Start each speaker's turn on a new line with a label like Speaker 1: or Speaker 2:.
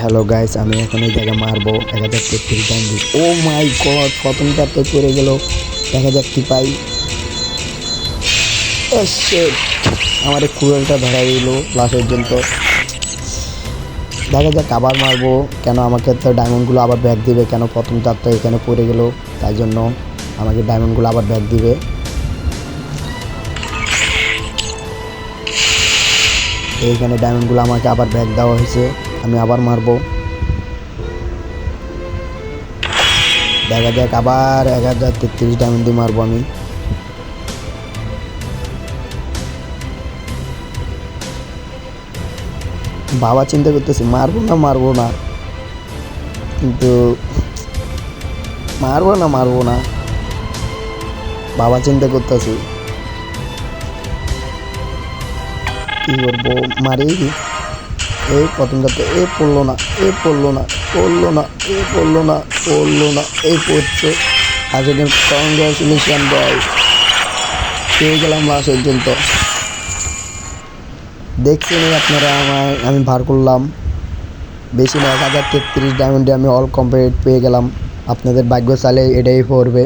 Speaker 1: Hello guys আমি এখন এই জায়গায় মারবো। এক হাজার তেত্রিশ ডায়মন্ড ও মাই গড প্রথমটা তো পড়ে গেল। এক হাজার কি পাই। ও আমার এই কুড়েলটা ধরা দিল লাস্ট পর্যন্ত দেখা যাক আবার মারবো। কেন আমাকে তো ডায়মন্ডগুলো আবার ব্যাক দিবে? কেন প্রথম চার তো এখানে পড়ে গেল? তাই জন্য আমাকে ডায়মন্ডগুলো আবার ব্যাক দিবে। এইখানে ডায়মন্ডগুলো আমাকে আবার ব্যাক দেওয়া হয়েছে। আমি আবার মারবো। দেখা যাক, আবার এক হাজার তেত্রিশ ডায়মন্ড দিয়ে মারবো আমি। বাবা চিন্তা করতেছি, মারবো না মারবো না। কিন্তু মারবো না মারবো না। বাবা চিন্তা করতেছি, কি করব? মারি? এই প্রথমটাতে এ পড়ল না, এ পড়ল না পড়ল না, এ পড়ল না পড়ল না, এই পড়ছে। আসলে কংগ্রাচুলেশন বয় পেয়ে গেলাম লাস্ট পর্যন্ত। দেখছেন আপনারা আমার আমি ভার করলাম। বেশি না এক হাজার তেত্রিশ ডায়মন্ডে আমি অল কমপ্লিট পেয়ে গেলাম। আপনাদের ভাগ্য চালে এটাই পড়বে।